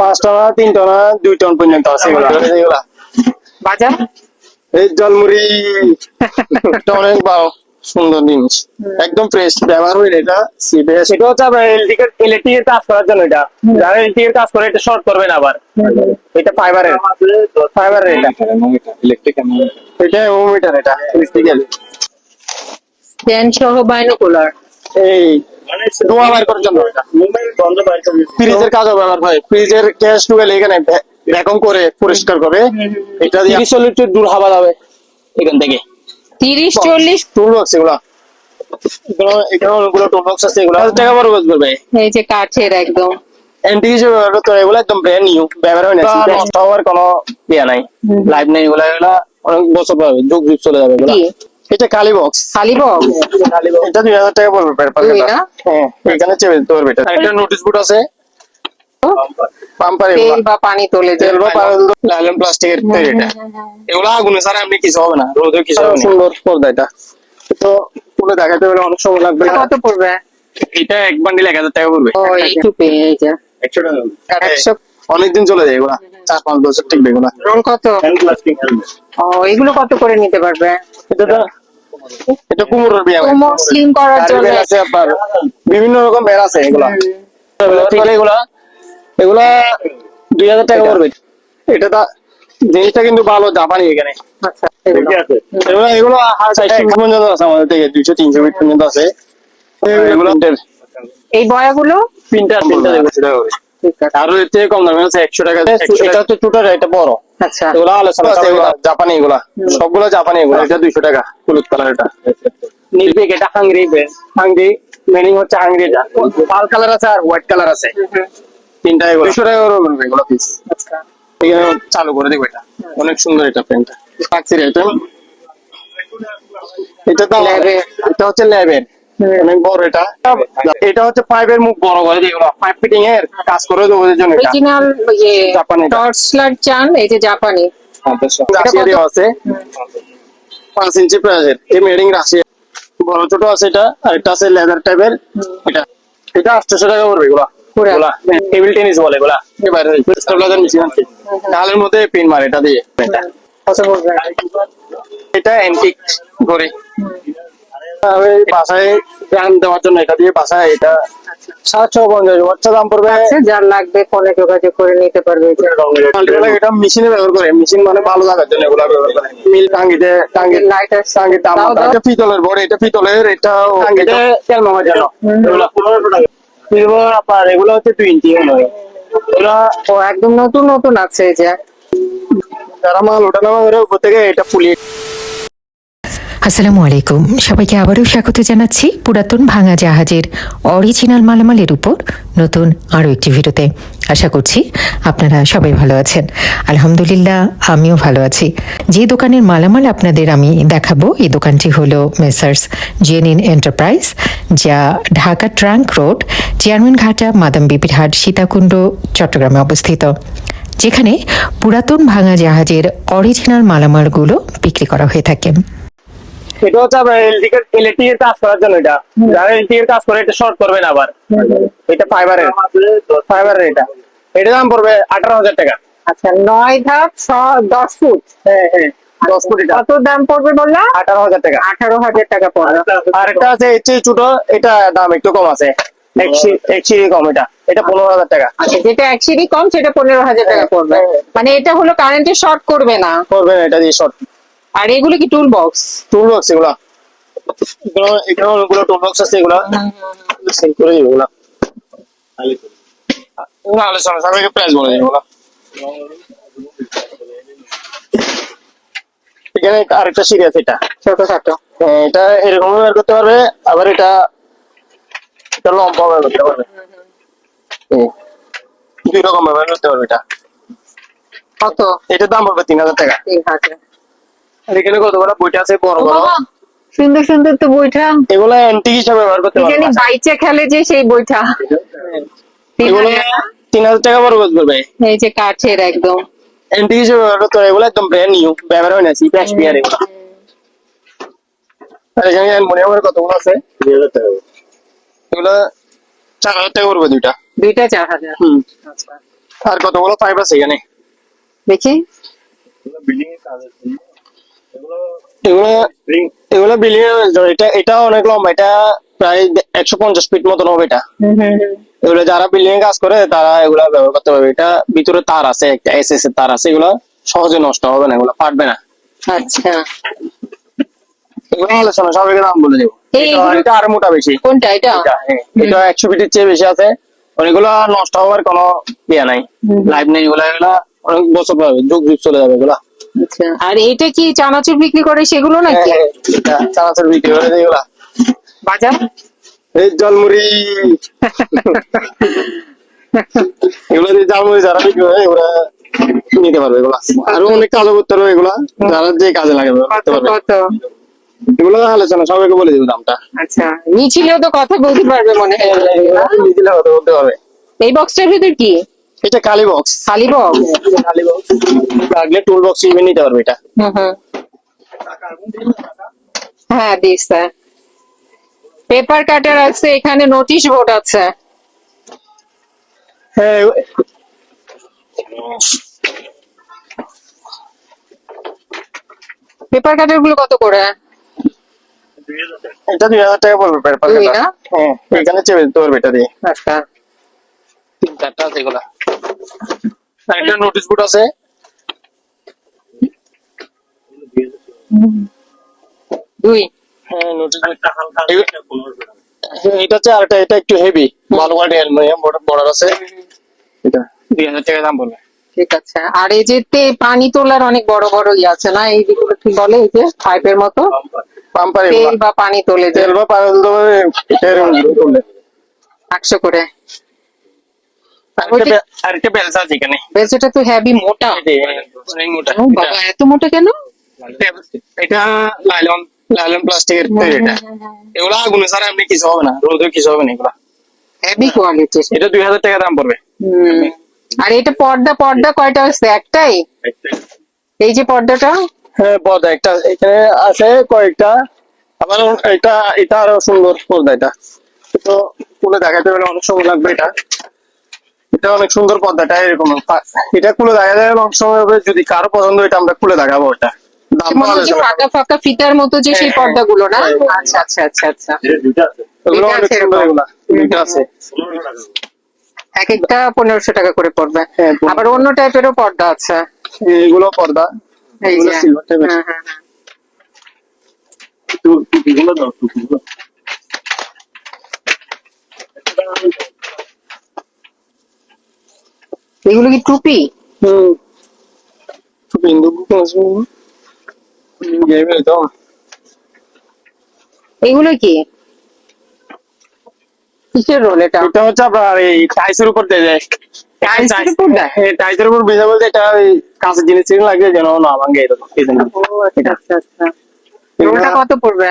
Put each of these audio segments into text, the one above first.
পাঁচ টনা তিন টনা দুই টন পর্যন্ত আছে এগুলা। এগুলা। বাজার? এই জলমুড়ি অনেক ভালো সুন্দর জিনিস। একদম ফ্রেশ ব্যবহার হইলে এটা সিবে সেটা হচ্ছে আপনার ইলেকট্রিকের ইলেকট্রিকের কাজ করার জন্য এটা। যারা ইলেকট্রিকের কাজ করে এটা শর্ট করবে না আবার এটা ফাইবারের ফাইবারের এটা। ইলেকট্রিক এটা ওমিটার এটা ইলেকট্রিক্যাল ফ্যান সহ বাইনোকুলার এই ধোঁয়া বাইর করার জন্য। এটা ফ্রিজের কাজও ব্যবহার ফ্রিজের গ্যাস টুয়েল এখানে ভ্যাকুম করে পরিষ্কার করে এটা দিয়ে তিরিশ চল্লিশ দূর হাওয়া যাবে এখান থেকে। তিরিশ চল্লিশ টুল বক্স এগুলা এখানে অনেকগুলো টুল বক্স আছে এগুলো হাজার টাকা বড় বসবে ভাই এই যে কাঠের একদম। এন্টি হিসেবে ব্যবহার এগুলো একদম ব্র্যান্ড নিউ ব্যবহার হয় না নষ্ট হওয়ার কোনো ইয়ে নাই। লাইফ নেই এগুলো এগুলো অনেক বছর পাবে যুগ যুগ চলে যাবে এগুলো? এটা কালী বক্স খালি বক্স এটা দুই হাজার টাকা পড়বে? হ্যাঁ এখানে চেপে দিতে পারবে এটা। একটা নোটিশ বোর্ড আছে। পাম্পার তেল বা পানি তোলে তেল বা লাইলন প্লাস্টিকের তৈরি এটা। এগুলো আগুনে ছাড়া এমনি কিছু হবে না। রোদে কিছু হবে না। সুন্দর পর্দা এটা। তো তুলে দেখাতে হলে অনেক সময় লাগবে। কত পড়বে? এটা এক বান্ডিল এক হাজার টাকা পড়বে। এইটুকু এই যে একশো টাকা একশো অনেকদিন চলে যায় এগুলা। চার পাঁচ বছর ঠিক এগুলা। রোল কত? ও এগুলো কত করে নিতে পারবে? এটা তো এটা কুমড়োর বিয়া কোমর স্লিম করার জন্য। আছে আপনার বিভিন্ন রকম বের আছে এগুলা। তাহলে এগুলা এগুলা দুই হাজার টাকা পড়বে। এটা তা জিনিসটা কিন্তু ভালো জাপানি এখানে। আচ্ছা এগুলো। আছে এগুলো এগুলো পর্যন্ত আছে আমাদের থেকে দুইশো তিনশো ফিট পর্যন্ত আছে। এগুলো এই বয়াগুলো? করে ঠিক আছে আরও এর থেকে কম দামে আছে একশো টাকা এটা হচ্ছে এটা বড়। আচ্ছা। এগুলো আলোচনা জাপানি এগুলা সবগুলো জাপানি এগুলো এটা দুইশো টাকা হলুদ কালার এটা নির্বিক এটা হাঙ্গরি হাঙ্গরি মিনিং হচ্ছে হাঙ্গরি এটা লাল কালার আছে আর হোয়াইট কালার আছে। তিনটা এগুলো। দুইশো টাকা এগুলো পিস আচ্ছা। চালু করে দেখো এটা। অনেক সুন্দর এটা প্যান্টটা এটা। এটা হচ্ছে ল্যাবের অনেক বড় এটা। এটা হচ্ছে পাইপের মুখ বড় করে দিয়ে পাইপ ফিটিং এর কাজ করে ওদের জন্য অরিজিনাল ইয়ে জাপানি টর্চ লাইট চান এই যে জাপানি আছে। পাঁচ ইঞ্চি প্রাইজের এই মেডিং রাশিয়া বড় ছোট আছে এটা আর একটা আছে লেদার টাইপের এটা। এটা আটশোশো টাকা পড়বে এগুলা। টেবিল টেনিস বলে এগুলা। ডালের মধ্যে পিন মারে এটা দিয়ে। এটা। পড়বে এটা অ্যান্টিক ঘড়ি। আমি বাসায় গান দেওয়ার জন্য এটা দিয়ে বাসায় এটা সাতশো পঞ্চাশ বাচ্চা দাম পড়বে যার লাগবে ফোনে যোগাযোগ করে নিতে পারবে এই যে। Multiplug এটা মেশিনে ব্যবহার করে। মেশিন মানে ভালো লাগার জন্য এগুলো ব্যবহার করে। মিল টাঙ্গিতে টাঙ্গি লাইট আছে। টাঙ্গিতে দাও, আমার দাও। এটা পিতলের বড় এটা পিতলের এটা টাঙ্গিতে তেল মামার জন্য। এগুলো সিলভার আপনার এগুলো হচ্ছে দুই ইঞ্চি এগুলো ও একদম নতুন নতুন আছে যে। যারা মাল ওঠানামা করে উপর থেকে এটা পুলিয়ে আসসালামু আলাইকুম। সবাইকে আবারও স্বাগত জানাচ্ছি পুরাতন ভাঙা জাহাজের অরিজিনাল মালামালের উপর নতুন আরও একটি ভিডিওতে। আশা করছি আপনারা সবাই ভালো আছেন। আলহামদুলিল্লাহ, আমিও ভালো আছি। যে দোকানের মালামাল আপনাদের আমি দেখাবো, এই দোকানটি হলো মেসার্স জেনিন এন্টারপ্রাইজ, যা Dhaka trunk road, chairman Ghata, Madam Bibir Hat, Sitakunda, চট্টগ্রামে অবস্থিত। যেখানে পুরাতন ভাঙা জাহাজের অরিজিনাল মালামালগুলো বিক্রি করা হয়ে থাকে। এটা হচ্ছে আপনার ইলেকট্রিকের ইলেকট্রিকের কাজ করার জন্য এটা। যারা ইলেকট্রিকের কাজ করে এটা শর্ট করবে না আবার। এটা ফাইবারের ফাইবারের এটা। এটা দাম পড়বে আঠারো হাজার টাকা। আচ্ছা নয় ধাপ ছ- দশ ফুট। হ্যাঁ হ্যাঁ কত দাম পড়বে বললা? আঠারো হাজার টাকা। আঠারো হাজার টাকা পড়বে। আর একটা আছে এর চেয়ে ছোট এটা দাম একটু কম আছে। কম এটা। এটা পনেরো হাজার টাকা। আচ্ছা যেটা এক কম সেটা পনেরো হাজার টাকা পড়বে। মানে এটা হলো কারেন্টে শর্ট করবে না। করবে না এটা দিয়ে শর্ট আর এগুলো কি টুল বক্স টুল বক্স এগুলা। এগুলো এখানে অনেকগুলো টুল বক্স আছে এগুলা। সেল করে দিবে এগুলা। এগুলো আলোচনা সবাইকে প্রাইস বলে দিবে এগুলা। এখানে আরেকটা সিঁড়ি আছে এটা। ছোট খাটো। হ্যাঁ, এটা এরকম বের করতে পারবে আবার এটা এটা লম্বা বের করতে পারবে। দুই রকম ব্যবহার করতে পারবে এটা। কত? এটার দাম পড়বে তিন হাজার টাকা। তিন হাজার। আর এখানে কতগুলো বইটা আছে? বড় বড়। সুন্দর সুন্দর তো বইটা। এগুলো অ্যান্টিক হিসাবে ব্যবহার করতে পারবে জানি বাইচে খেলে যে সেই বইটা। তিন এগুলো হাজার। তিন হাজার টাকা বড় করবে এই যে কাঠের একদম। অ্যান্টিক হিসাবে ব্যবহার করতে পারবে এগুলো একদম ব্র্যান্ড নিউ ব্যবহার হয় না সি বিয়ার এগুলো। আর এখানে অ্যালুমিনিয়ামের কতগুলো আছে? দুই হাজার টাকা এগুলো চার হাজার টাকা পড়বে দুইটা। দুইটা চার হাজার। হুম। আচ্ছা আর কতগুলো পাইপ আছে এখানে? দেখি। বিল্ডিং এর কাজ আছে। এগুলো এটা এটা অনেক লম্বা এটা প্রায় একশো পঞ্চাশ ফিট মতন হবে এটা। এগুলো যারা বিল্ডিং কাজ করে তারা এগুলা ব্যবহার করতে পারবে। এটা ভিতরে তার আছে একটা এস এস এর তার আছে এগুলো সহজে নষ্ট হবে না এগুলো ফাটবে না। আচ্ছা। এগুলো আলোচনা সবাইকে দাম বলে দেবো। এটা- আরও মোটা বেশি। কোনটা এটা? এটা হ্যাঁ, একশো ফিটের চেয়ে বেশি আছে। অনেকগুলো নষ্ট হওয়ার কোনো ইয়ে নাই। লাইফ নেই এগুলা এগুলা অনেক বছর পাবে যুগ যুগ চলে যাবে এগুলা। আচ্ছা। আর এটা কি চানাচুর বিক্রি করে সেগুলো নাকি? হ্যাঁ, চানাচুর বিক্রি করে দেয় এগুলা বাজার? এই জলমুড়ি। এগুলো যে জালমুড়ি যারা বিক্রি করে এগুলা নিতে পারবে এগুলা। আরও অনেক কাজও করতে পারবে এগুলা যারা যে কাজে লাগে করতে পারবে। এগুলো আলোচনা সবাইকে বলে দেবো দামটা। আচ্ছা মিছিলেও তো কথা বলতে পারবে মনে হয়। দিলে হয়তো বলতে পারবে। এই বক্সটার ভিতর কি? এটা কালি বক্স খালি বক্স কালি বক্স লাগলে টুল বক্স হিসেবে নিতে পারবে এটা। হুম হুম। হ্যাঁ দিস স্যার পেপার কাটার আছে এখানে নোটিশ বোর্ড আছে। হ্যাঁ পেপার কাটারগুলো কত করে? এটা দুই হাজার টাকা পড়বে পেপার দুই কাটা না? হ্যাঁ এখানে চেপে দিতে পারবে এটা দিয়ে। আচ্ছা। তিন চারটা আছে এগুলা। আর একটা নোটিশ বোর্ড আছে। দুই। হ্যাঁ নোটিশ বোর্ড হালকা এগুলো- হালকা পনেরোশো টাকা এটা হচ্ছে আরেকটা এটা একটু হেভি ভালো কোয়ালিটি অ্যালুমিনিয়াম বর্ডার আছে। এটা দুই হাজার টাকা দাম পড়বে ঠিক আছে। আর এই যে পানি তোলার অনেক বড় বড় ইয়ে আছে না? এই যেগুলো কি বলে? এই যে পাইপের মতো? পাম্পার তেল বা পানি তোলে যে তেল বা পানি করলে একশো করে। আরেকটা বেলসা আছে এখানে। বেশ এটা তো হেভি মোটা। অনেক মোটা। বাবা এত মোটা কেন? এটা লাইলন লাইলন প্লাস্টিকের তৈরি এটা। এগুলো আগুনে ছাড়া এমনি কিছু হবে না। রোদে কিছু হবে না এগুলা। হেভি কোয়ালিটি এটা দুই হাজার টাকা দাম পড়বে। আর এটা পর্দা পর্দা কয়টা আছে একটাই? এই যে পর্দাটা? হ্যাঁ পর্দা একটা। এখানে আছে কয়েকটা। আবার এটা এটা আরও সুন্দর পর্দা এটা। তো খুলে দেখাতে গেলে অনেক সময় লাগবে এটা। এটা অনেক সুন্দর পর্দাটা এরকম। এটা খুলে দেখা যায় অনেক সময় হবে যদি কারও পছন্দ হয় এটা আমরা খুলে দেখাবো ওটা। দাম ফাঁকা ফাঁকা ফিতার মতো যে সেই হ্যাঁ, পর্দাগুলো না? হ্যাঁ, হ্যাঁ। আচ্ছা আচ্ছা আচ্ছা আচ্ছা। আছে। এক একটা পনেরোশো টাকা করে পড়বে। হ্যাঁ, আবার অন্য টাইপেরও পর্দা আছে। এগুলো পর্দা। এই যে। হ্যাঁ, হ্যাঁ, হ্যাঁ। দাও এগুলো কি টুপি? হুম। এগুলো কি? কিসের রোল এটা? এটা হচ্ছে আপনার এই টাইসের উপর দিয়ে যায়। Tiles উপর দেয়? হ্যাঁ টাইসের উপর বলতে এটা ওই কাঁচের জিনিস লাগে যেন না ভাঙে এরকম এই জন্য। আচ্ছা আচ্ছা আচ্ছা। রোলটা কত পড়বে?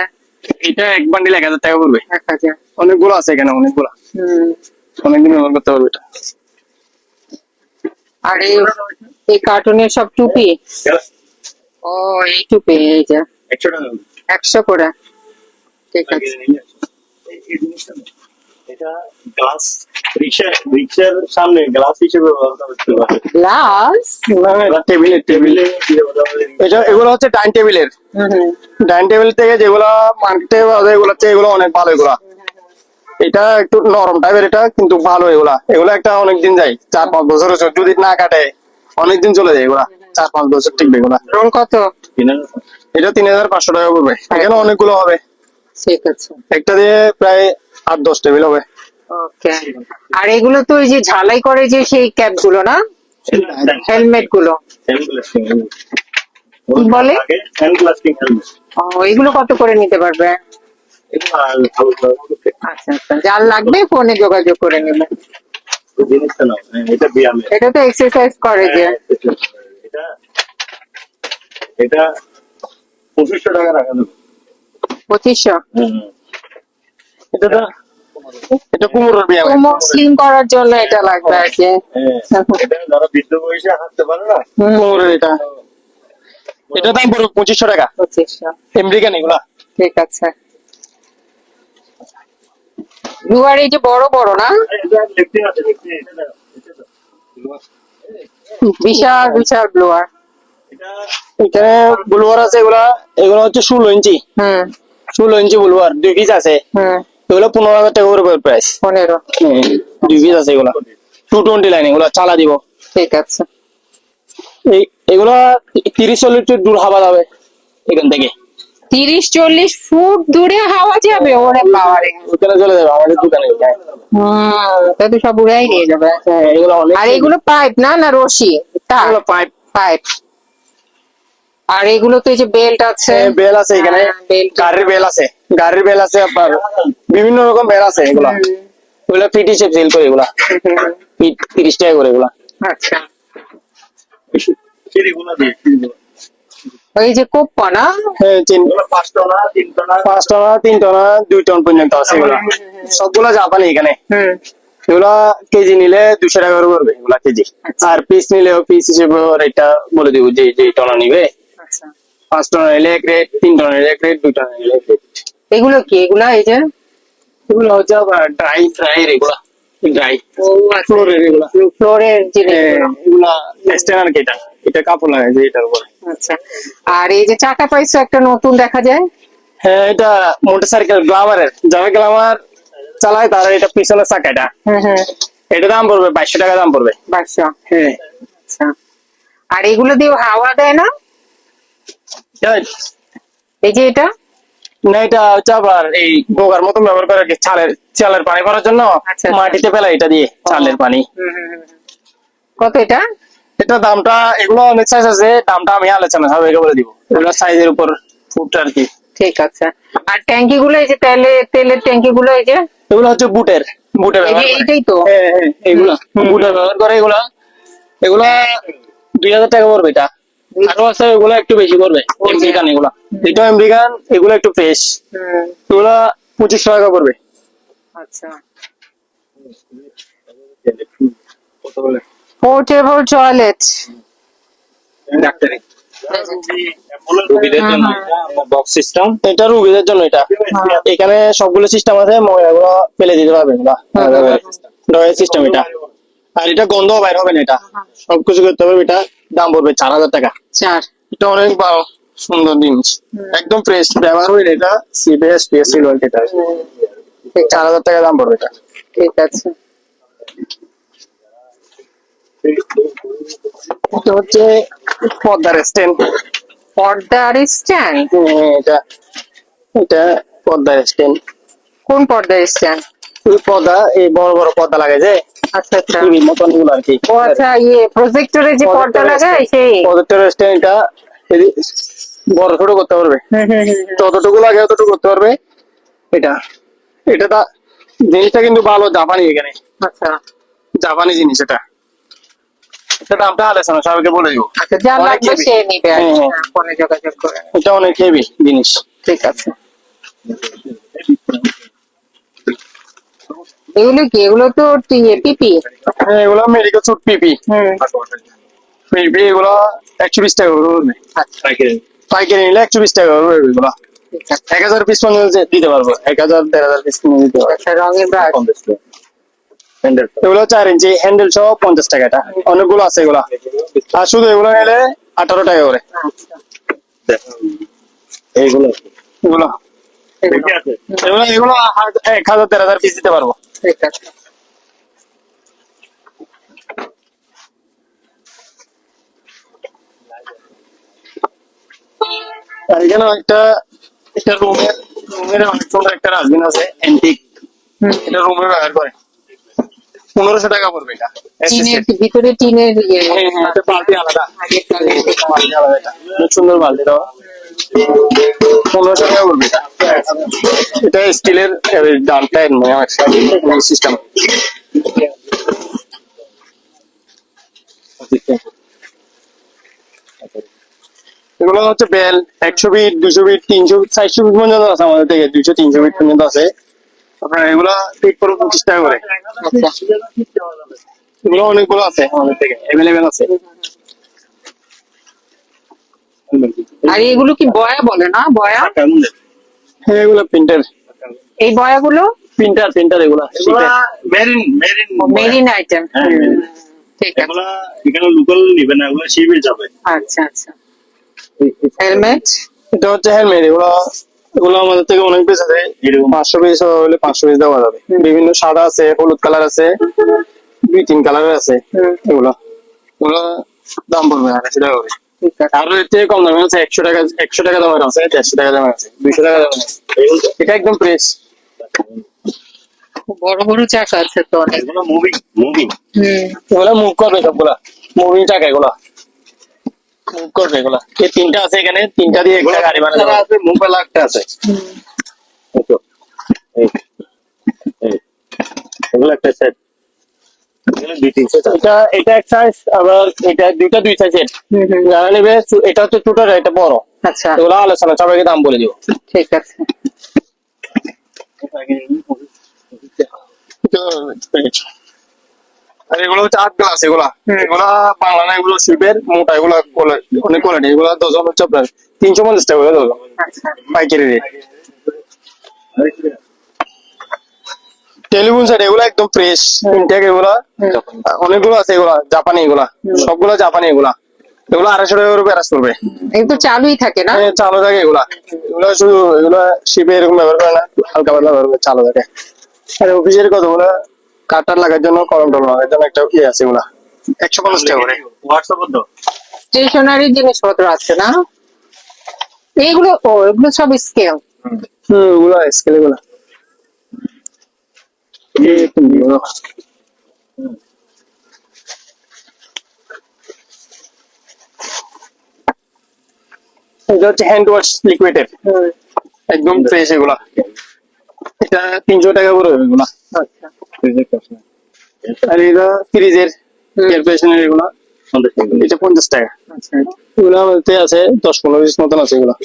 এটা এক বান্ডিল এক হাজার টাকা পড়বে। এক হাজার। অনেকগুলো আছে এখানে অনেকগুলো। হুম। অনেকদিন ব্যবহার করতে পারবে এটা। আর এই কার্টুনের সব টুপি। ও এই টুপি এই যে। একশো করে। ঠিক আছে। এটা গ্লাস রিক্সা রিক্সার সামনে গ্লাস হিসেবে ব্যবহার করতে পারে গ্লাস না, টেবিলের টেবিলে এটা এগুলো হচ্ছে ডাইনিং টেবিলের ডাইনিং টেবিল থেকে যেগুলো মার্কেটে এগুলো হচ্ছে এগুলো অনেক ভালো এগুলা। এটা একটু নরম টাইপের এটা কিন্তু ভালো এগুলা। এগুলো একটা অনেক দিন যায় চার পাঁচ বছর যদি না কাটে অনেক দিন চলে যায় এগুলা চার পাঁচ বছর টিকবে এগুলা। রোল কত? এটা তিন হাজার পাঁচশো টাকা পড়বে। এখানে অনেকগুলো হবে। ঠিক আছে। একটা দিয়ে প্রায় আট দশ টেবিল হবে। ওকে। আর এগুলো তো ওই যে ঝালাই করে যে সেই ক্যাপগুলো না হেলমেট। গুলো বলে? এগুলো কত করে নিতে পারবে? আচ্ছা আচ্ছা। যার লাগবে ফোনে যোগাযোগ করে এটা তো এক্সারসাইজ করে যে। এটা পঁচিশশো। টাকা রাখা পঁচিশশো এটা তো এটা কুমড়োর বিয়া কোমর স্লিম করার জন্য এটা লাগবে আর কি। যারা বৃদ্ধ বয়সে হাঁটতে পারে না এটা এটা দাম পড়বে পঁচিশশো টাকা। পঁচিশশো। আমেরিকান এগুলা ঠিক আছে। ব্লুয়ার এই যে বড় বড় না। বিশাল বিশাল ব্লুয়ার এখানে বুলওয়ার আছে এগুলা এগুলো হচ্ছে ষোলো ইঞ্চি। হুম। ষোলো ইঞ্চি বুলওয়ার দুই পিস আছে। হুম। এগুলো পনেরো হাজার টাকা করে প্রাইস পনেরো। দুই পিস আছে এগুলো। টু টোয়েন্টি লাইন এগুলো চালা দিব। ঠিক আছে। এই এগুলো তিরিশ চল্লিশ দূর হাওয়া যাবে এখান থেকে। তিরিশ চল্লিশ ফুট দূরে হাওয়া যাবে ওরে বাবারে। ওখানে চলে যাবে আমাদের দোকানে হম তাই তো সব উড়াই নিয়ে যাবে। হ্যাঁ এগুলো অনেক আর এগুলো পাইপ না না রশি? এগুলো পাইপ। পাইপ। আর এগুলো তো এই যে বেল্ট আছে। বেল আছে এখানে। হ্যাঁ, গাড়ির বেল আছে। গাড়ির বেল আছে আপনার বিভিন্ন রকম বেল আছে এগুলা। এগুলা পিটি শেপ সেল করে এগুলা। পিট তিরিশ টাকা করে এগুলা। আচ্ছা। ওই যে কোপ্পা না? হ্যাঁ পাঁচ টনা তিন টনা। পাঁচ টনা তিন টনা দুই টন পর্যন্ত আছে এগুলা। সবগুলা জাপানি এখানে। এগুলা কেজি নিলে দুশো টাকা করে পড়বে এগুলা কেজি। আর পিস নিলেও পিস হিসেবে রেটটা বলে দিব যে যে টনা নিবে। আচ্ছা। পাঁচ টনা নিলে এক রেট তিন টনা নিলে এক রেট দুই টনা নিলে এক রেট এগুলো কি? এগুলা এই যে? এগুলো হচ্ছে ড্রাই ড্রাই এগুলা। ড্রাই ও আচ্ছা। ফ্লোরের এগুলা। ফ্লোরের জিনিস এগুলা। স্ট্যান্ডার্ড এটা এটা কাপড় লাগাইছে এটার উপরে। আচ্ছা। আর এই যে চাকা পাইছো একটা নতুন দেখা যায়। হ্যাঁ এটা মোটর সাইকেল গ্লামারের যারা গ্লামার চালায় তারা এটা পিছনের চাকা এটা দাম পড়বে বাইশশো টাকা দাম পড়বে। বাক্সা হ্যাঁ। আচ্ছা। আর এগুলো দিয়ে হাওয়া দেয় না? এই। যে এটা? না এটা হচ্ছে আবার এই গোগার মতন ব্যবহার করে চালের চালের পানি ভরার জন্য আচ্ছা, আচ্ছা। মাটিতে ফেলা এটা দিয়ে চালের পানি। কত এটা? এটা দামটা এগুলো অনেক সাইজ আছে দামটা আমি আলোচনা সবাইকে বলে দিব। এগুলো সাইজের উপর ফুট আর কি। ঠিক আছে। আর ট্যাঙ্কি গুলো এই যে তেলে তেলের ট্যাঙ্কি গুলো এই যে? এগুলো হচ্ছে বুটের বুটের এই যে এইটাই তো? হ্যাঁ হ্যাঁ এগুলা বুটের ব্যবহার করে এগুলা। এগুলা দুই হাজার টাকা পড়বে এটা। আরও আছে এগুলো একটু বেশি পড়বে আমেরিকান এগুলা। এটা আমেরিকান এগুলো একটু ফ্রেশ হুম, এগুলা পঁচিশশো টাকা পড়বে। আচ্ছা। কত বলে? পোর্টেবল টয়লেট ডাক্তারি রোগীদের জন্য বক্স সিস্টেম এটা রুগীদের জন্য এটা। এখানে সবগুলো সিস্টেম আছে ময়লাগুলো ফেলে দিতে পারবে এগুলা ডয়ের সিস্টেম এটা। আর এটা গন্ধ বাইর হবে না এটা। সবকিছু করতে হবে এটা দাম পড়বে চার হাজার টাকা। চার। এটা অনেক ভালো সুন্দর জিনিস। একদম ফ্রেশ ব্যবহার হইলে এটা সিবিএস পিএসসি লোন এটা চার হাজার টাকা দাম পড়বে এটা। ঠিক আছে। এটা হচ্ছে পদ্মার স্ট্যান্ড। পর্দার স্ট্যান্ড? এটা এটা পদ্মার স্ট্যান্ড। কোন পর্দার স্ট্যান্ড? এই পর্দা এই বড় বড় পর্দা লাগে যে? আচ্ছা আচ্ছা। টিভির মতনগুলো আর কি। ও আচ্ছা ইয়ে প্রজেক্টরে যে পর্দা লাগায় সেই। পদত্বের স্ট্যান্ড এটা যদি বড় ছোট করতে পারবে। যতটুকু লাগে ততটুকু করতে পারবে। এটা এটা তা জিনিসটা কিন্তু ভালো জাপানি এখানে। আচ্ছা। জাপানি জিনিস এটা। এটা দামটা আলোচনা সবাইকে বলে দিব। আচ্ছা লাগবে সে নিবে। হ্যাঁ, হ্যাঁ। হ্যাঁ, ফোনে যোগাযোগ করে। এটা অনেক হেভি জিনিস। ঠিক আছে। এগুলো কি? এগুলো তো পিপি? হ্যাঁ, এগুলো মেডিকেল সুট পিপি। হুম। পিপি এগুলো একশো বিশ টাকা করে পড়বে। পাইকারি নিলে একশো বিশ টাকা করে এগুলো। এক হাজার পিস দিতে পারব। এক হাজার দেড় হাজার পিস দিতে পারব। আচ্ছা রঙের ব্রাশ। এগুলো চার ইঞ্চি হ্যান্ডেল সহ পঞ্চাশ টাকা এটা। অনেকগুলো আছে এগুলো। আর শুধু এগুলো নিলে আঠারো টাকা করে। এইগুলো। এগুলো। এগুলো এগুলো এক হাজার দেড় হাজার পিস দিতে পারব। ঠিক আছে। আর এখানে একটা একটা রুমের রুমের অনেক সুন্দর একটা ডাস্টবিন আছে অ্যান্টিক এটা রুমে ব্যবহার করে। পনেরোশো টাকা পড়বে এটা টিনের ভিতরে টিনের ইয়ে। হ্যাঁ হ্যাঁ বালতি আলাদা। বালতি আলাদা এটা। সুন্দর বালতি দাও পনেরোশো টাকা পড়বে এটা। এটা স্টিলের সিস্টেম এগুলো হচ্ছে বেল একশো বিট দুশো বিট তিনশো চারশো ফিট পর্যন্ত আছে আমাদের থেকে। দুশো তিনশো বিট পর্যন্ত আছে। আপনার এগুলো ফিট করে পঁচিশ টাকা করে। এগুলো অনেকগুলো আছে আমাদের থেকে অ্যাভেলেবেল আছে। আর এগুলো কি বয়া বলে না? বয়া? হ্যাঁ এগুলো প্রিন্টার এই বয়াগুলো? প্রিন্টার প্রিন্টার এগুলা। মেরিন মেরিন মেরিন আইটেম হ্যাঁ, ঠিক আছে। এগুলা এখানে লোকাল নিবে না এগুলো শিপে যাবে। আচ্ছা আচ্ছা। হেলমেট এটা হচ্ছে হেলমেট এগুলো এগুলো আমাদের থেকে অনেক বেশি আছে পাঁচশো পিস হলে পাঁচশো পিস দেওয়া যাবে। বিভিন্ন সাদা আছে হলুদ কালার আছে দুই তিন কালারের আছে এগুলো। এগুলো দাম পড়বে আড়াইশো টাকা করে ঠিক আছে। আর এর থেকে কম দামের আছে একশো টাকা একশো টাকা দামের আছে দেড়শো টাকা দামের আছে দুইশো টাকা দামের আছে। এটা একদম ফ্রেশ বড় বড় চাকা আছে তো। অনেক মুভিং মুভিং হুম। এগুলো মুভ করবে সবগুলা। মুভিং টাকা এগুলা। মুভ করবে এগুলা এই তিনটা আছে এখানে তিনটা দিয়ে একটা গাড়ি বানানো আছে মোবাইল একটা আছে। এই তো, এই, এই। এগুলো একটা সেট এগুলো দুই তিন সেট এটা এটা এক সাইজ আবার এটা দুইটা দুই সাইজের। যারা নেবে এটা হচ্ছে ছোট এটা বড়। আচ্ছা। এগুলো আলোচনা সবাইকে দাম বলে দিব। ঠিক আছে। আর এগুলো হচ্ছে আট গ্লাস এগুলা। এগুলা বাংলা না এগুলো শিল্পের মোটা এগুলা অনেক কোয়ালিটি এগুলা ডজন হচ্ছে আপনার তিনশো পঞ্চাশ টাকা করে ডজন আচ্ছা। পাইকারি রেট টেলিফোন সেট এগুলো একদম ফ্রেশ ইনটেক এগুলা। অনেকগুলো আছে এগুলা জাপানি এগুলা। সবগুলো জাপানি এগুলা। এগুলো আড়াইশো টাকা করে প্যারাস করবে এগুলো চালুই থাকে না? হ্যাঁ, চালু থাকে এগুলা। এগুলো শুধু এগুলো শিপে এরকম ব্যবহার করে না হালকা পাতলা ব্যবহার করে চালু থাকে। আর অফিসের কতগুলো কাটার লাগার জন্য কলম টলম লাগার জন্য একটা ইয়ে আছে এগুলা একশো পঞ্চাশ টাকা করে। হোয়াটসঅ্যাপ তো। স্টেশনারি জিনিসপত্র আছে না? এগুলো ও এগুলো সব স্কেল হম এগুলো। স্কেল এগুলা এটা হচ্ছে হ্যান্ড ওয়াশ লিকুইডের একদম ফ্রেশ এগুলা। এটা তিনশো টাকা করে এগুলা। আর এটা ফ্রিজের এয়ার ফ্রেশনার এগুলা এটা পঞ্চাশ টাকা। এগুলো আমাদের আছে দশ পনেরো পিস মতন আছে এগুলা।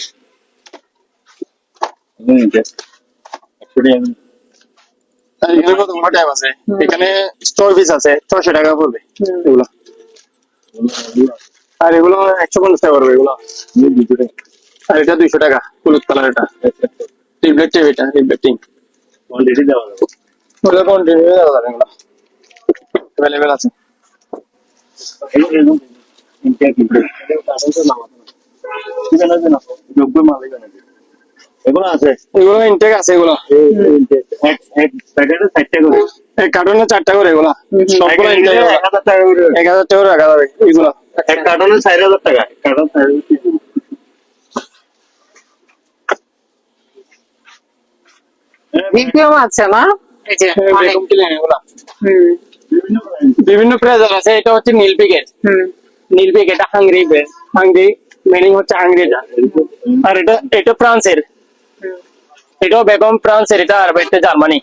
এখানে কত টাইম আছে? এখানে স্টোর পিস আছে ছয়শো টাকা পড়বে এগুলো। আর এগুলো একশো পঞ্চাশ টাকা পড়বে এগুলো। আর এটা দুইশো টাকা হলুদ কালার এটা। রিফ্লেক্টিভ এটা রিফ্লেক্টিং কোয়ান্টিটি দেওয়া যাবে। ওগুলো কন্টিনিউ দেওয়া যাবে এগুলো অ্যাভেলেবেল আছে এগুলো আছে এগুলো ইনটেক আছে এগুলো। এক কার্টুনে চারটা করে এগুলো। সবগুলো ইনটেক হাজার টাকা করে। এক হাজার টাকা করে রাখা যাবে এগুলো। এক কার্টনে চার হাজার টাকা। কার্টন চার হাজার টাকা। বিপিএম আছে না হ্যাঁ, বিভিন্ন brand। আছে এটা হচ্ছে নীল প্যাকেট। হুম। নীল প্যাকেট এটা হাঙ্গরি হাঙ্গরি মিনিং হচ্ছে হাঙ্গরি আর এটা এটা ফ্রান্সের। এটাও বেগম ফ্রান্সের এটা আর এটা জার্মানি।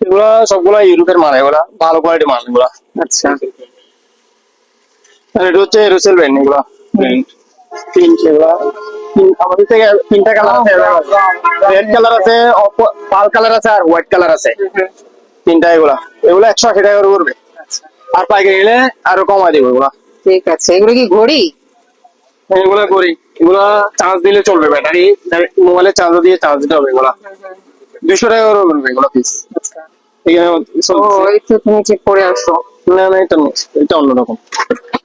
এগুলো সবগুলো ইউরোপের মাল এগুলা ভালো কোয়ালিটি মাল এগুলা। আচ্ছা। আর এটা হচ্ছে এরোসেল ব্র্যান্ড এগুলা। তিনটে এগুলা। আমাদের থেকে তিনটা কালার আছে রেড কালার আছে। পাল কালার আছে আর হোয়াইট কালার আছে। তিনটা এগুলা। এগুলো একশো আশি টাকা করে পড়বে আচ্ছা আর পাইকারি নিলে আরও কমাই দেবো এগুলা। ঠিক আছে। এগুলো কি ঘড়ি? এগুলা করি এগুলা চার্জ দিলে চলবে ব্যাটারি মোবাইলে চার্জ দিয়ে চার্জ দিতে হবে এগুলা। দুশো টাকা করে পড়বে এগুলা পিস আচ্ছা। তুমি ঠিক করে আসো। না না এটা এটা অন্যরকম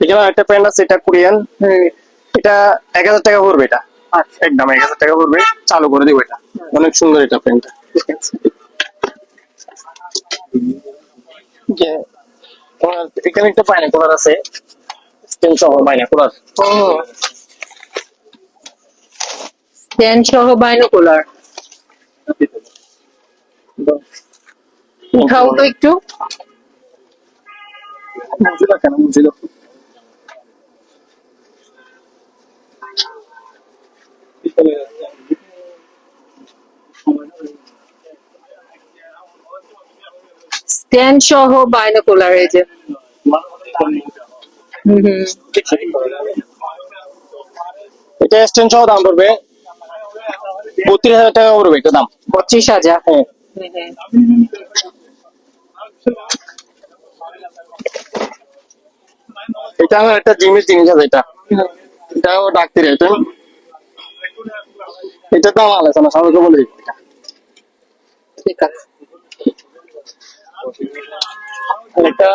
এখানে একটা প্যান্ট আছে এটা কোরিয়ান এটা এক হাজার টাকা পড়বে এটা। একদম এক হাজার টাকা পড়বে। চালু করে দিব এটা। অনেক সুন্দর এটা প্যান্টটা আছে যে- তোমার এখানে একটা পাইনাকুলার আছে। স্টেন সহ পাইনাকুলার ও স্ট্যান্ড সহ বাইনোকুলার উঠাও তো একটু। বুঝলো কেন বুঝলো স্ট্যান্ড সহ বাইনোকুলার এই যে। এটা স্টেন সহ দাম পড়বে। বত্রিশ হাজার টাকা পড়বে এটা দাম। পঁচিশ হাজার। হ্যাঁ। এটা আমার একটা জিমের জিনিস আছে এটা। এটাও ডাক্তারি এটা এটা দাম আলোচনা সবাইকে বলে ঠিক আছে। এটা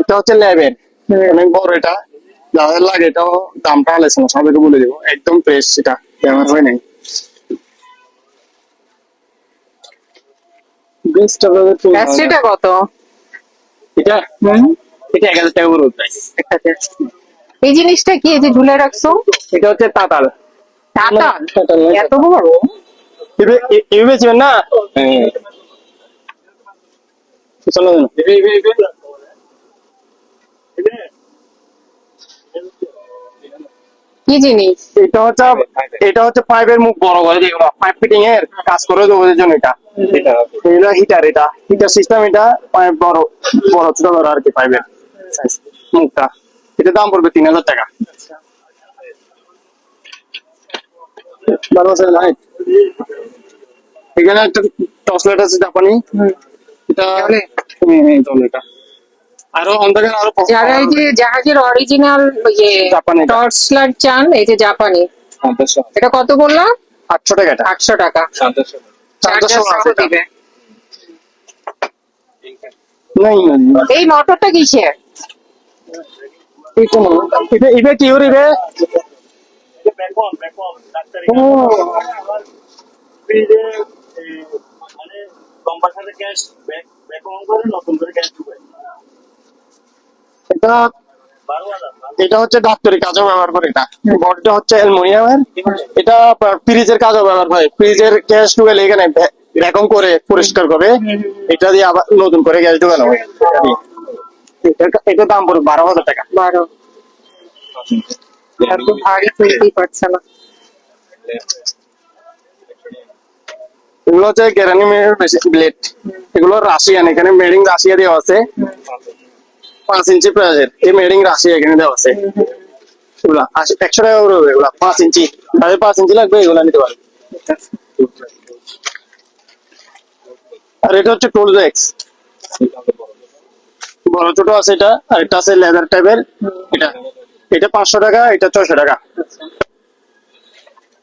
এটা হচ্ছে অনেক বড় এটা। যাদের লাগে এটাও দামটা আলোচনা সবাইকে বলে দেবো। একদম ফ্রেশ এটা হয় নাই। Best আপনাদের ফুল ব্যাটারিটা কত? এটা? এটা এক হাজার টাকা করে এই জিনিসটা কি এই যে ঝুলে রাখছো? এটা হচ্ছে তাতাল। এত বড়? না? চলো কি জিনিস? এটা হচ্ছে এটা হচ্ছে পাইপের মুখ বড় করে যেগুলো পাইপ ফিটিং এর কাজ করে ওদের জন্য এটা। এটা হিটার এটা হিটার সিস্টেম এটা পাইপ বড় বড় ছোট বড় আর কি পাইপের মুখটা। এটা দাম পড়বে তিন হাজার টাকা। বারো বছর লাইট। এখানে একটা টর্চ লাইট আছে জাপানি। এটা চলে? এটা। আরও অন্ধকার আরও যারা এই যে জাহাজের অরিজিনাল ইয়ে টর্চ লাইট চান এই যে জাপানি। এটা কত বললাম? আটশো টাকা আটশো টাকা। এই মোটরটা কিসের? এটা এটা কি এটা হচ্ছে কাজেও ব্যবহার করে হচ্ছে অ্যালুমিনিয়ামের। এটা ফ্রিজের কাজেও ব্যবহার হয় ফ্রিজের গ্যাস ঢুকালে এখানে ভ্যাকুম করে পরিষ্কার করে, এটা দিয়ে আবার নতুন করে গ্যাস ঢুকানো হয়। এটা এটার দাম পড়বে বারো হাজার টাকা। বারো। এত ভারী তুলতেই পারছে না এগুলো হচ্ছে গ্যারানি ব্লেড এগুলো রাশিয়ান এখানে মেডিং রাশিয়া দেওয়া আছে। পাঁচ ইঞ্চি প্রাইজের এই মেডিং রাশিয়া এখানে দেওয়া আছে। এগুলা একশো টাকা করে হবে এগুলা পাঁচ ইঞ্চি। যাদের পাঁচ ইঞ্চি লাগবে এগুলা নিতে পারবে। আর এটা হচ্ছে টোলজ এক্স বড় ছোট আছে এটা আর এটা আছে লেদার টাইপের এটা। এটা পাঁচশো টাকা এটা ছয়শো টাকা।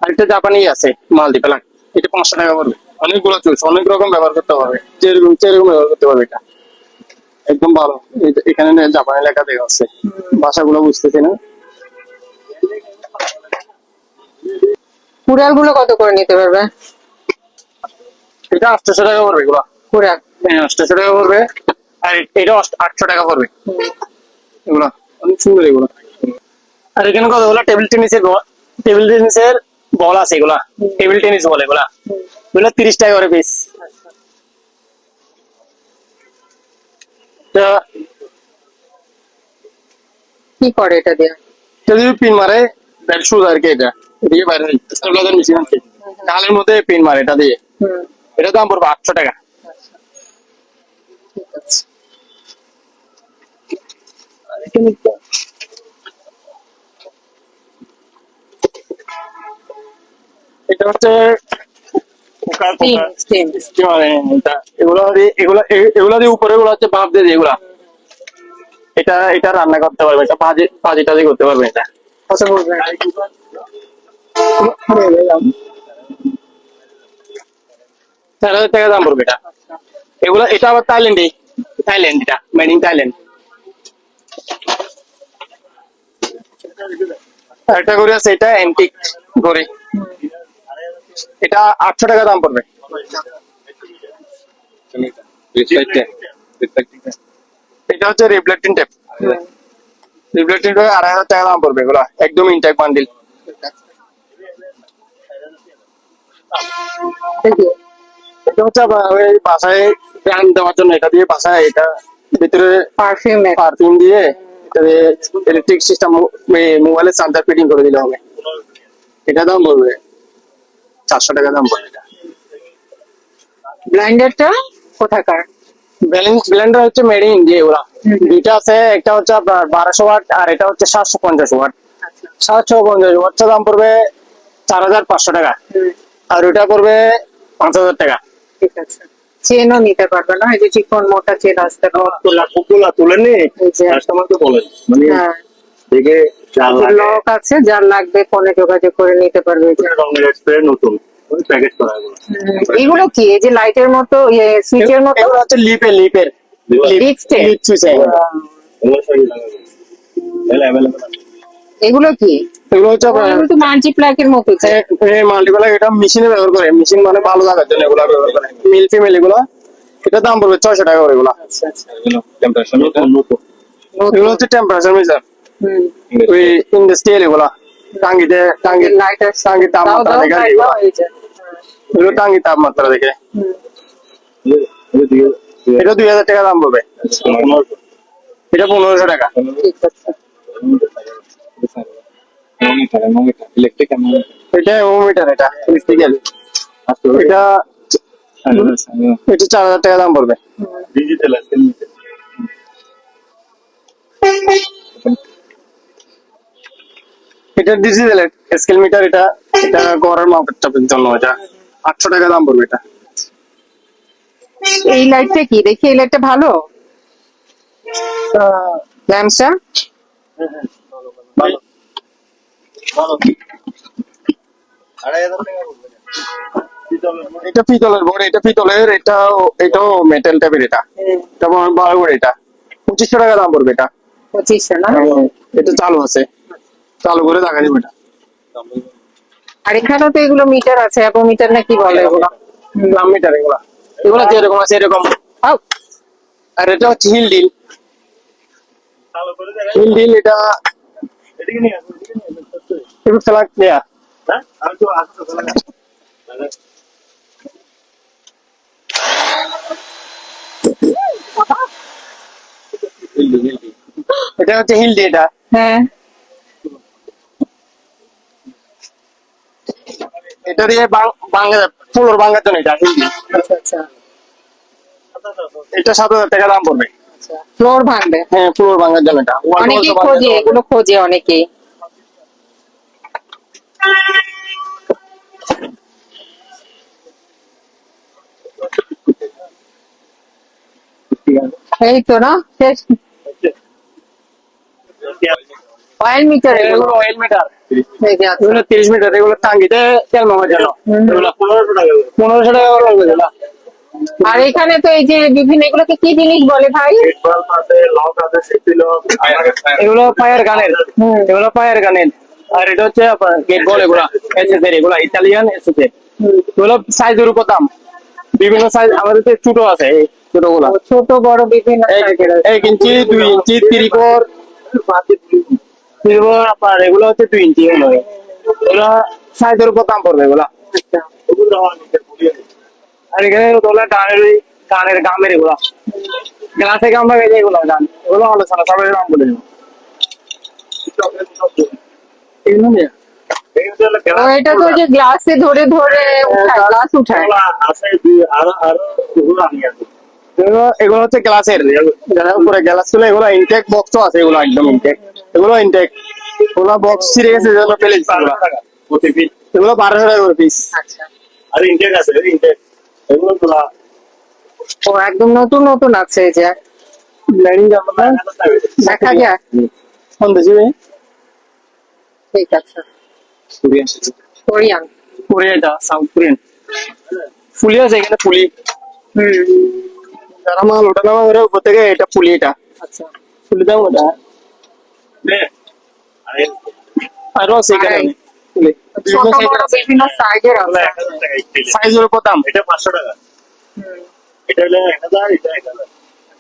আর এটা জাপানি আছে মাল্টিপ্লাক এটা পাঁচশো টাকা পড়বে। অনেকগুলো চলছে অনেক রকম ব্যবহার করতে পারবে যেরকম যেরকম ব্যবহার করতে পারবে এটা। একদম ভালো। এখানে জাপানি লেখা দেওয়া আছে। ভাষাগুলো বুঝতেছি না। কুড়ালগুলো কত করে নিতে পারবে? এটা আটশোশো টাকা পড়বে এগুলো। কুড়াল। হ্যাঁ আটশোশো টাকা পড়বে। আর এটা আটশো টাকা পড়বে। এগুলো অনেক সুন্দর এগুলো। আর এখানে কতগুলো টেবিল টেনিসের টেবিল টেনিসের বল আছে এগুলা। টেবিল টেনিস বল এগুলা। এগুলো তিরিশ টাকা করে পিস কি করে এটা দিয়ে? যদি পিন মারে শুজ আর কি এটা। এদিকে বাইরে মেশিন আছে। কালের মধ্যে পিন মারে এটা দিয়ে। এটা দাম পড়বে আটশো টাকা। ঠিক আছে। এটা হচ্ছে এগুলো এগুলা এগুলা দিয়ে উপরে গুলো হচ্ছে ভাপ দিয়ে এগুলা। এটা এটা রান্না করতে পারবে এটা ভাজি ভাজি টাজি করতে পারবে এটা। কত বলবে চার হাজার টাকা দাম পড়বে এটা। এগুলো এটা আবার থাইল্যান্ডে থাইল্যান্ড এটা মেড ইন থাইল্যান্ড। একটা করে আছে এটা অ্যান্টিক ঘড়ি এটা আটশো টাকা দাম পড়বে। এটা হচ্ছে রিফ্লেক্টিং টেপ রিফ্লেক্টিং টেপ আড়াই হাজার টাকা দাম পড়বে এগুলো একদম ইনটেক বান্ডিল এটা হচ্ছে ওই বাসায় ব্র্যান্ড দেওয়ার জন্য এটা দিয়ে বাসায় এটা ভিতরে পারফিউমের পারফিউম দিয়ে এটা দিয়ে ইলেকট্রিক সিস্টেম মোবাইলের চার্জার ফিটিং করে দিলে হবে। এটা দাম পড়বে। চারশো টাকা দাম পড়বে ব্লাইন্ডারটা কোথাকার? ব্লেন্ডার হচ্ছে মেড ইন ইন্ডিয়া এগুলা। দুইটা আছে একটা হচ্ছে আপনার বারোশো ওয়াট আর এটা হচ্ছে সাতশো পঞ্চাশ ওয়াট সাতশো পঞ্চাশ ওয়াটটা দাম পড়বে চার হাজার পাঁচশো টাকা। আর ওইটা পড়বে পাঁচ হাজার টাকা। ঠিক আছে। চেনও নিতে পারবে না? এই যে চিকন মোটা চেন আসতে তোলা কুকুলা তুলে নি এই যে। কাস্টমারকে বলেন। মানে দেখে লাগে লক আছে যার লাগবে ফোনে যোগাযোগ করে নিতে পারবে। এই রঙের স্প্রে নতুন প্যাকেট করা এগুলো। কি? এই যে লাইটের মতো সুইচের মতো? এগুলো হচ্ছে লিপের লিপের লিপ সুইচ এগুলো। কি? এগুলো হচ্ছে মতো মাল্টিপ্লাক এটা মেশিনে ব্যবহার করে। মেশিন মানে ভালো লাগার জন্য এগুলো ব্যবহার করে। মিল ফিমেল এগুলো এটা দাম পড়বে ছয়শো টাকা করে এগুলো। এগুলো টেম্পারেচার নতুন নতুন? এগুলো হচ্ছে টেম্পারেচার মিটার ওই ইন্ডাস্ট্রিয়াল এগুলো টাঙ্গিতে টাঙ্গি টাঙ্গি তাপমাত্রা দেখে এগুলো টাঙ্গি তাপমাত্রা দেখে। এটা দুই হাজার টাকা দাম পড়বে এটা পনেরোশো টাকা। ইলেকট্রিক এটা ওমিটার এটা ইলেকট্রিক্যাল এটা এটা চার হাজার টাকা দাম পড়বে ডিজিটাল আছে এটা ডিজিটাল স্কেল মিটার এটা এটা ঘরের মাপের জন্য এটা আটশো টাকা দাম পড়বে এটা। এই লাইটটা কি? দেখি এই লাইটটা ভালো? পড়বে এটা পিতলের বোর্ড এটা পিতলের এটা এটাও মেটাল টাইপের এটা। এটা করে এটা। পঁচিশশো টাকা দাম পড়বে এটা। পঁচিশশো না? এটা চালু আছে। চালু করে দেখা যাবে এটা আর এখানেও তো এগুলো মিটার আছে অ্যাপো মিটার না কি বলে এগুলো? লাম মিটার এগুলা। এগুলা যেরকম আছে এরকম। আউ, আর এটা হচ্ছে হিল ডিল। চালু করে দেখা হিল ডিল এটা হ্যাঁ? এটা হচ্ছে হিল ডি এটা। হ্যাঁ। এটা দিয়ে বাংলা ফ্লোর ভাঙার জন্য এটা ডি আচ্ছা আচ্ছা। এটা সাত হাজার টাকা দাম পড়বে। ফ্লোর ভাঙবে? হ্যাঁ ফ্লোর ভাঙার জন্য এটা। ভাঙার খোঁজে এগুলো খোঁজে অনেকেই। এই তো না শেষ। অয়েল মিটার এগুলো অয়েল মিটার। এগুলো তিরিশ মিটার এগুলো টাঙ্গিতে তেল মামার জন্য এগুলো পনেরোশো টাকা পনেরোশো টাকা করে লাগবে এগুলো। আর এখানে তো এই যে বিভিন্ন এগুলোকে কি জিনিস বলে ভাই? এগুলো পায়ের গানের এগুলো পায়ের গানের আর এটা হচ্ছে আপনার গেট বল এগুলা এগুলা ইতালিয়ান এসএসএর এগুলো সাইজের উপর দাম। বিভিন্ন সাইজ আমাদের তো ছোট আছে এই ছোটগুলা ছোট বড় বিভিন্ন এক ইঞ্চি দুই ইঞ্চি থ্রি আপনার এগুলো হচ্ছে ইঞ্চি এগুলো। এগুলো সাইজের উপর দাম পড়বে এগুলা। আর এখানে তোলা গানের ওই গানের গামের এগুলা। গ্লাসে গাম লাগে এগুলো গান এগুলো আলোচনা সবাই দাম বলে এগুলো নিয়ে এটা তো যে গ্লাসে ধরে ধরে গ্লাস উঠায়। এগুলো হচ্ছে গ্লাসের উপরে গ্লাস ছিল এগুলো ইনটেক বক্স আছে এগুলো একদম ইনটেক এগুলো ইনটেক এগুলো বক্স ছিঁড়ে গেছে এজন্য ফেলে দিচ্ছি এগুলো। বারোশো টাকা প্রতি পিস এগুলো বারোশো টাকা করে পিস আচ্ছা। আর ইনটেক আছে ইনটেক এগুলো তোলা ও একদম নতুন নতুন আছে যে। লাইনিং জামা দেখা যায় ফোন দিছি ঠিক আছে। কোরিয়ান কোরিয়ান কোরিয়াটা সাউথ কোরিয়ান ফুলি আছে এখানে ফুলি হুম। যারা মাল ওঠা নামা করে উপর থেকে এটা ফুলি এটা। আচ্ছা। ফুলি দাম ওটা। আরে আরও আছে এখানে ছোট বড় বিভিন্ন সাইজের আছে। এক হাজার সাইজের উপর দাম। এটা পাঁচশো টাকা। এটা হলো এক হাজার এটা এক হাজার।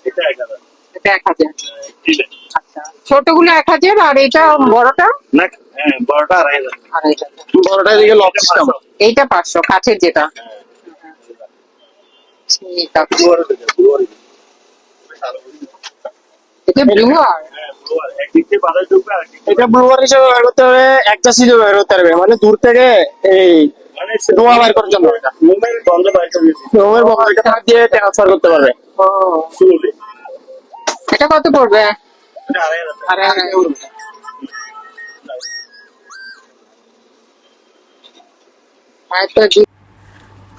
এটা এক হাজার। এটা এক হাজার। ছোটগুলো এক হাজার আর এটা বড়টা? না হ্যাঁ বড়টা আড়াই হাজার। বড়টা দিকে লক এইটা পাঁচশো কাঠের যেটা। ঠিক আছে দুয়ারে দিকে, দুয়ারে দিকে। এটা এটা ব্লুয়ার হিসেবে ব্যবহার করতে হবে একটা সিজে ব্যবহার করতে পারবে মানে দূর থেকে এই মানে ধোঁয়া বাইর করার জন্য। এটা গন্ধ বাইর করে দিয়েছি। রুমের বক্সটা হাত দিয়ে ট্রান্সফার করতে পারবে। এটা কত পড়বে। আরে